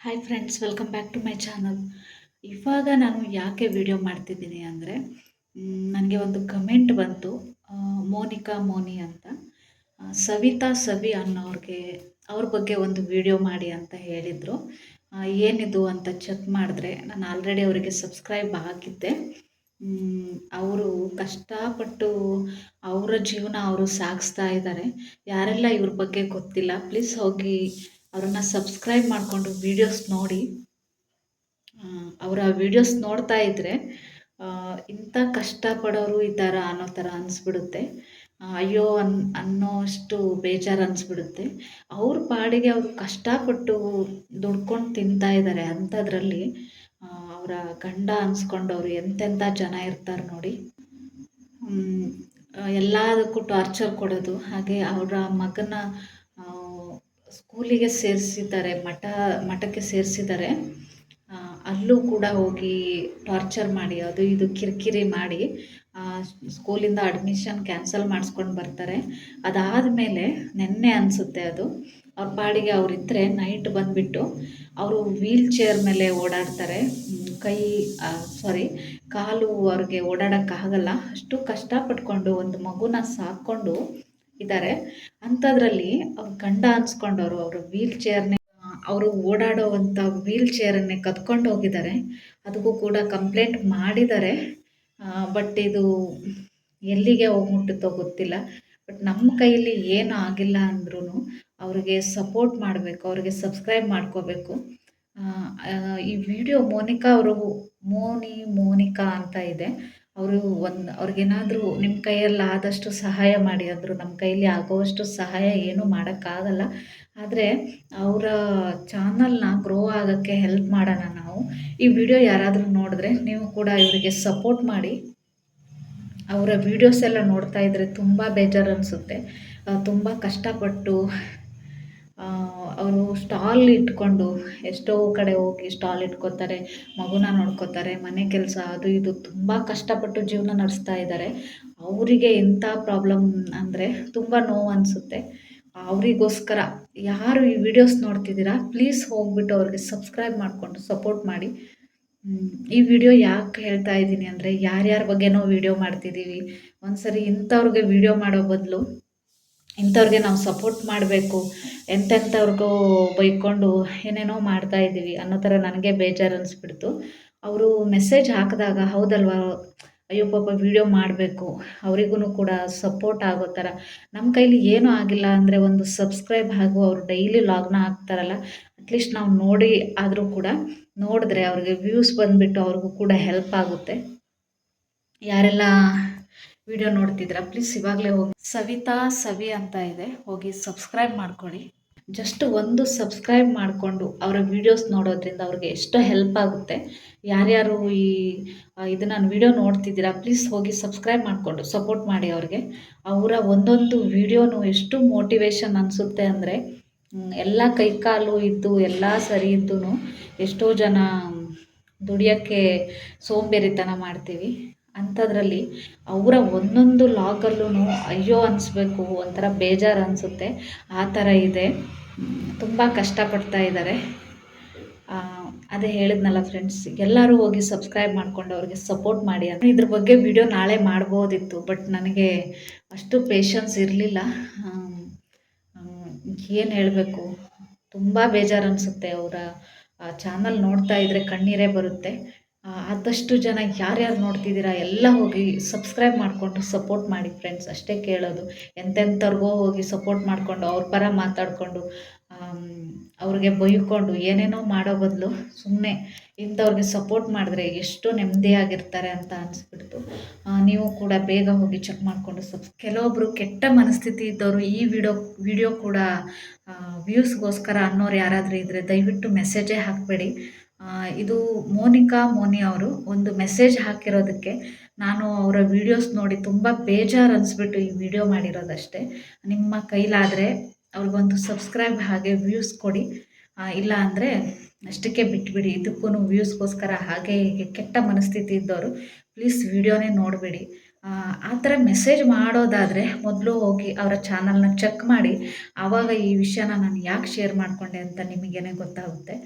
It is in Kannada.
Hi friends welcome back to my channel ಇವಾಗ ನಾನು ಯಾಕೆ ವಿಡಿಯೋ ಮಾಡ್ತಿದ್ದೀನಿ ಅಂದರೆ ನನಗೆ ಒಂದು ಕಮೆಂಟ್ ಬಂತು. ಮೋನಿಕಾ ಮೋನಿ ಅಂತ. ಸವಿತಾ ಸವಿ ಅನ್ನೋರಿಗೆ, ಅವ್ರ ಬಗ್ಗೆ ಒಂದು ವಿಡಿಯೋ ಮಾಡಿ ಅಂತ ಹೇಳಿದರು. ಏನಿದು ಅಂತ ಚೆಕ್ ಮಾಡಿದ್ರೆ, ನಾನು ಆಲ್ರೆಡಿ ಅವರಿಗೆ ಸಬ್ಸ್ಕ್ರೈಬ್ ಆಗಿದ್ದೆ ಅವರು ಕಷ್ಟಪಟ್ಟು ಅವರ ಜೀವನ ಅವರು ಸಾಗಿಸ್ತಾ ಇದ್ದಾರೆ. ಯಾರೆಲ್ಲ ಇವ್ರ ಬಗ್ಗೆ ಗೊತ್ತಿಲ್ಲ ಪ್ಲೀಸ್ ಹೋಗಿ ಅವ್ರನ್ನ ಸಬ್ಸ್ಕ್ರೈಬ್ ಮಾಡಿಕೊಂಡು ವೀಡಿಯೋಸ್ ನೋಡಿ. ಅವರ ವೀಡಿಯೋಸ್ ನೋಡ್ತಾ ಇದ್ದರೆ ಇಂಥ ಕಷ್ಟಪಡೋರು ಇದ್ದಾರ ಅನ್ನೋ ಥರ ಅನಿಸ್ಬಿಡುತ್ತೆ. ಅಯ್ಯೋ ಅನ್, ಅನ್ನೋಷ್ಟು ಬೇಜಾರು ಅನಿಸ್ಬಿಡುತ್ತೆ. ಅವ್ರ ಪಾಡಿಗೆ ಅವರು ಕಷ್ಟಪಟ್ಟು ದುಡ್ಕೊಂಡು ತಿಂತಾ ಇದ್ದಾರೆ ಅಂಥದ್ರಲ್ಲಿ ಅವರ ಗಂಡ ಅನ್ಸ್ಕೊಂಡವ್ರು ಎಂತೆಂಥ ಜನ ಇರ್ತಾರೆ ನೋಡಿ. ಎಲ್ಲದಕ್ಕೂ ಟಾರ್ಚರ್ ಕೊಡೋದು. ಹಾಗೆ ಅವರ ಮಗನ ಸ್ಕೂಲಿಗೆ ಸೇರಿಸಿದ್ದಾರೆ, ಮಠ, ಮಠಕ್ಕೆ ಸೇರಿಸಿದ್ದಾರೆ. ಅಲ್ಲೂ ಕೂಡ ಹೋಗಿ ಟಾರ್ಚರ್ ಮಾಡಿ, ಅದು ಇದು ಕಿರಿಕಿರಿ ಮಾಡಿ ಸ್ಕೂಲಿಂದ ಅಡ್ಮಿಷನ್ ಕ್ಯಾನ್ಸಲ್ ಮಾಡಿಸ್ಕೊಂಡು ಬರ್ತಾರೆ. ಅದಾದ ಮೇಲೆ ನೆನ್ನೆ ಅನಿಸುತ್ತೆ ಅದು, ಅವ್ರ ಪಾಡಿಗೆ ಅವರಿದ್ದರೆ ನೈಟ್ ಬಂದುಬಿಟ್ಟು ಅವರು ವೀಲ್ ಚೇರ್ ಮೇಲೆ ಓಡಾಡ್ತಾರೆ. ಕೈ ಸಾರಿ ಕಾಲು ಅವ್ರಿಗೆ ಓಡಾಡೋಕ್ಕಾಗಲ್ಲ. ಅಷ್ಟು ಕಷ್ಟಪಟ್ಕೊಂಡು ಒಂದು ಮಗುನ ಸಾಕ್ಕೊಂಡು ಇದ್ದಾರೆ ಅಂಥದ್ರಲ್ಲಿ ಅವ್ರ ಗಂಡ ಅನ್ಸ್ಕೊಂಡವರು, ಅವರು ವೀಲ್ ಚೇರ್ನೇ ಅವರು ಓಡಾಡೋವಂಥ ವೀಲ್ ಚೇರನ್ನೇ ಕದ್ಕೊಂಡು ಹೋಗಿದ್ದಾರೆ ಅದಕ್ಕೂ ಕೂಡ ಕಂಪ್ಲೇಂಟ್ ಮಾಡಿದ್ದಾರೆ ಬಟ್ ಇದು ಎಲ್ಲಿಗೆ ಹೋಗಿ ಮುಟ್ಟುತ್ತೋ ಗೊತ್ತಿಲ್ಲ. ಬಟ್ ನಮ್ಮ ಕೈಯಲ್ಲಿ ಏನು ಆಗಿಲ್ಲ ಅಂದ್ರೂ ಅವ್ರಿಗೆ ಸಪೋರ್ಟ್ ಮಾಡಬೇಕು, ಅವ್ರಿಗೆ ಸಬ್ಸ್ಕ್ರೈಬ್ ಮಾಡ್ಕೋಬೇಕು. ಈ ವಿಡಿಯೋ ಮೋನಿಕಾ ಅವರು, ಮೋನಿ, ಮೋನಿಕಾ ಅಂತ ಇದೆ. ಅವರು ಒಂದು, ಅವ್ರಿಗೇನಾದರೂ ನಿಮ್ಮ ಕೈಯಲ್ಲಿ ಆದಷ್ಟು ಸಹಾಯ ಮಾಡಿ ಅಂದರು ನಮ್ಮ ಕೈಯಲ್ಲಿ ಆಗೋವಷ್ಟು ಸಹಾಯ ಏನೂ ಮಾಡೋಕ್ಕಾಗಲ್ಲ. ಆದರೆ ಅವರ ಚಾನಲ್ನ ಗ್ರೋ ಆಗೋಕ್ಕೆ ಹೆಲ್ಪ್ ಮಾಡೋಣ ನಾವು. ಈ ವಿಡಿಯೋ ಯಾರಾದರೂ ನೋಡಿದ್ರೆ ನೀವು ಕೂಡ ಇವರಿಗೆ ಸಪೋರ್ಟ್ ಮಾಡಿ. ಅವರ ವೀಡಿಯೋಸ್ ಎಲ್ಲ ನೋಡ್ತಾ ಇದ್ದರೆ ತುಂಬ ಬೇಜಾರು ಅನಿಸುತ್ತೆ. ತುಂಬ ಕಷ್ಟಪಟ್ಟು ಅವರು ಸ್ಟಾಲ್ ಇಟ್ಕೊಂಡು ಎಷ್ಟೋ ಕಡೆ ಹೋಗಿ ಸ್ಟಾಲ್ ಇಟ್ಕೋತಾರೆ, ಮಗುನ ನೋಡ್ಕೋತಾರೆ, ಮನೆ ಕೆಲಸ ಅದು ಇದು ತುಂಬ ಕಷ್ಟಪಟ್ಟು ಜೀವನ ನಡೆಸ್ತಾ ಇದ್ದಾರೆ ಅವರಿಗೆ ಎಂಥ ಪ್ರಾಬ್ಲಮ್ ಅಂದರೆ ತುಂಬ ನೋವು ಅನಿಸುತ್ತೆ. ಅವರಿಗೋಸ್ಕರ ಯಾರು ಈ ವಿಡಿಯೋಸ್ ನೋಡ್ತಿದ್ದೀರಾ ಪ್ಲೀಸ್ ಹೋಗ್ಬಿಟ್ಟು ಅವ್ರಿಗೆ ಸಬ್ಸ್ಕ್ರೈಬ್ ಮಾಡಿಕೊಂಡು ಸಪೋರ್ಟ್ ಮಾಡಿ. ಈ ವಿಡಿಯೋ ಯಾಕೆ ಹೇಳ್ತಾ ಇದ್ದೀನಿ ಅಂದರೆ ಯಾರ್ಯಾರ ಬಗ್ಗೆನೋ ವಿಡಿಯೋ ಮಾಡ್ತಿದ್ದೀವಿ. ಒಂದ್ಸರಿ ಇಂಥವ್ರಿಗೆ ವಿಡಿಯೋ ಮಾಡೋ ಬದಲು ಇಂಥವ್ರಿಗೆ ನಾವು ಸಪೋರ್ಟ್ ಮಾಡಬೇಕು. ಎಂತೆಂಥವ್ರಿಗೋ ಬೈಕೊಂಡು ಏನೇನೋ ಮಾಡ್ತಾ ಇದ್ದೀವಿ ಅನ್ನೋ ಥರ ನನಗೆ ಬೇಜಾರು ಅನಿಸ್ಬಿಡ್ತು. ಅವರು ಮೆಸೇಜ್ ಹಾಕಿದಾಗ ಹೌದಲ್ವಾ? ಅಯ್ಯೋ ಪಾಪ ವಿಡಿಯೋ ಮಾಡಬೇಕು. ಅವರಿಗೂ ಕೂಡ ಸಪೋರ್ಟ್ ಆಗೋ ಥರ. ನಮ್ಮ ಕೈಲಿ ಏನೂ ಆಗಿಲ್ಲ ಅಂದರೆ ಒಂದು ಸಬ್ಸ್ಕ್ರೈಬ್ ಹಾಗೂ ಅವರು ಡೈಲಿ ಲಾಗ್ನ ಹಾಕ್ತಾರಲ್ಲ ಅಟ್ಲೀಸ್ಟ್ ನಾವು ನೋಡಿ ಆದರೂ ಕೂಡ ನೋಡಿದ್ರೆ ಅವ್ರಿಗೆ ವ್ಯೂಸ್ ಬಂದುಬಿಟ್ಟು ಅವ್ರಿಗೂ ಕೂಡ ಹೆಲ್ಪ್ ಆಗುತ್ತೆ. ಯಾರೆಲ್ಲ ವಿಡಿಯೋ ನೋಡ್ತಿದ್ದೀರಾ ಪ್ಲೀಸ್ ಇವಾಗಲೇ ಹೋಗಿ. ಸವಿತಾ ಸವಿ ಅಂತ ಇದೆ, ಹೋಗಿ ಸಬ್ಸ್ಕ್ರೈಬ್ ಮಾಡ್ಕೊಳ್ಳಿ. ಜಸ್ಟ್ ಒಂದು ಸಬ್ಸ್ಕ್ರೈಬ್ ಮಾಡಿಕೊಂಡು ಅವರ ವೀಡಿಯೋಸ್ ನೋಡೋದ್ರಿಂದ ಅವ್ರಿಗೆ ಎಷ್ಟೋ ಹೆಲ್ಪ್ ಆಗುತ್ತೆ. ಯಾರ್ಯಾರು ಈ ಇದನ್ನು ವಿಡಿಯೋ ನೋಡ್ತಿದ್ದೀರಾ ಪ್ಲೀಸ್ ಹೋಗಿ ಸಬ್ಸ್ಕ್ರೈಬ್ ಮಾಡಿಕೊಂಡು ಸಪೋರ್ಟ್ ಮಾಡಿ ಅವ್ರಿಗೆ. ಅವರ ಒಂದೊಂದು ವಿಡಿಯೋನು ಎಷ್ಟು ಮೋಟಿವೇಶನ್ ಅನಿಸುತ್ತೆ ಅಂದರೆ ಎಲ್ಲ ಕೈಕಾಲು ಇದ್ದು, ಎಲ್ಲ ಸರಿ ಇದ್ದು ಎಷ್ಟೋ ಜನ ದುಡಿಯೋಕ್ಕೆ ಸೋಂಬೇರಿತನ ಮಾಡ್ತೀವಿ. ಅಂಥದ್ರಲ್ಲಿ ಅವರ ಒಂದೊಂದು ಲಾಗಲ್ಲೂ ಅಯ್ಯೋ ಅನಿಸ್ಬೇಕು, ಒಂಥರ ಬೇಜಾರು ಅನಿಸುತ್ತೆ. ಆ ಥರ ಇದೆ. ತುಂಬ ಕಷ್ಟಪಡ್ತಾ ಇದ್ದಾರೆ ಅದೇ ಹೇಳಿದ್ನಲ್ಲ ಫ್ರೆಂಡ್ಸ್ ಎಲ್ಲರೂ ಹೋಗಿ ಸಬ್ಸ್ಕ್ರೈಬ್ ಮಾಡ್ಕೊಂಡು ಅವ್ರಿಗೆ ಸಪೋರ್ಟ್ ಮಾಡಿ ಅಂತ. ಇದ್ರ ಬಗ್ಗೆ ವಿಡಿಯೋ ನಾಳೆ ಮಾಡ್ಬೋದಿತ್ತು ಬಟ್ ನನಗೆ ಅಷ್ಟು ಪೇಷನ್ಸ್ ಇರಲಿಲ್ಲ. ಏನು ಹೇಳಬೇಕು? ತುಂಬ ಬೇಜಾರು ಅನಿಸುತ್ತೆ ಅವರ ಚಾನಲ್ ನೋಡ್ತಾ ಇದ್ದರೆ ಕಣ್ಣೀರೇ ಬರುತ್ತೆ. ಆದಷ್ಟು ಜನ ಯಾರ್ಯಾರು ನೋಡ್ತಿದ್ದೀರಾ, ಎಲ್ಲ ಹೋಗಿ ಸಬ್ಸ್ಕ್ರೈಬ್ ಮಾಡಿಕೊಂಡು ಸಪೋರ್ಟ್ ಮಾಡಿ ಫ್ರೆಂಡ್ಸ್ ಅಷ್ಟೇ ಕೇಳೋದು. ಎಂತೆಂಥವ್ರಿಗೋ ಹೋಗಿ ಸಪೋರ್ಟ್ ಮಾಡಿಕೊಂಡು, ಅವ್ರ ಪರ ಮಾತಾಡಿಕೊಂಡು ಅವ್ರಿಗೆ ಬೈಕೊಂಡು, ಏನೇನೋ ಮಾಡೋ ಬದಲು ಸುಮ್ಮನೆ ಇಂಥವ್ರಿಗೆ ಸಪೋರ್ಟ್ ಮಾಡಿದ್ರೆ ಎಷ್ಟು ನೆಮ್ಮದಿಯಾಗಿರ್ತಾರೆ ಅಂತ ಅನಿಸ್ಬಿಡ್ತು. ನೀವು ಕೂಡ ಬೇಗ ಹೋಗಿ ಚೆಕ್ ಮಾಡಿಕೊಂಡು ಸಬ್ಸ್ ಕೆಲವೊಬ್ಬರು ಕೆಟ್ಟ ಮನಸ್ಥಿತಿ ಇದ್ದವರು ಈ ವಿಡಿಯೋ ವಿಡಿಯೋ ಕೂಡ ವ್ಯೂಸ್ಗೋಸ್ಕರ ಅನ್ನೋರು ಯಾರಾದರೂ ಇದ್ದರೆ ದಯವಿಟ್ಟು ಮೆಸೇಜೇ ಹಾಕಬೇಡಿ. ಇದು ಮೋನಿಕಾ ಮೋನಿ ಅವರು ಒಂದು ಮೆಸೇಜ್ ಹಾಕಿರೋದಕ್ಕೆ ನಾನು ಅವರ ವಿಡಿಯೋಸ್ ನೋಡಿ ತುಂಬ ಬೇಜಾರು ಅನಿಸ್ಬಿಟ್ಟು ಈ ವಿಡಿಯೋ ಮಾಡಿರೋದಷ್ಟೇ. ನಿಮ್ಮ ಕೈಲಾದರೆ ಅವ್ರಿಗೊಂದು ಸಬ್ಸ್ಕ್ರೈಬ್ ಹಾಗೆ ವ್ಯೂಸ್ ಕೊಡಿ. ಇಲ್ಲ ಅಂದರೆ ಅಷ್ಟಕ್ಕೆ ಬಿಟ್ಬಿಡಿ. ಇದಕ್ಕೂ ವ್ಯೂಸ್ಗೋಸ್ಕರ ಹಾಗೆ ಹೀಗೆ ಕೆಟ್ಟ ಮನಸ್ಥಿತಿ ಇದ್ದವರು ಪ್ಲೀಸ್ ವಿಡಿಯೋನೇ ನೋಡಬೇಡಿ. ಆ ಥರ ಮೆಸೇಜ್ ಮಾಡೋದಾದರೆ ಮೊದಲು ಹೋಗಿ ಅವರ ಚಾನಲ್ನ ಚೆಕ್ ಮಾಡಿ. ಆವಾಗ ಈ ವಿಷಯನ ನಾನು ಯಾಕೆ ಶೇರ್ ಮಾಡಿಕೊಂಡೆ ಅಂತ ನಿಮಗೇನೆ ಗೊತ್ತಾಗುತ್ತೆ.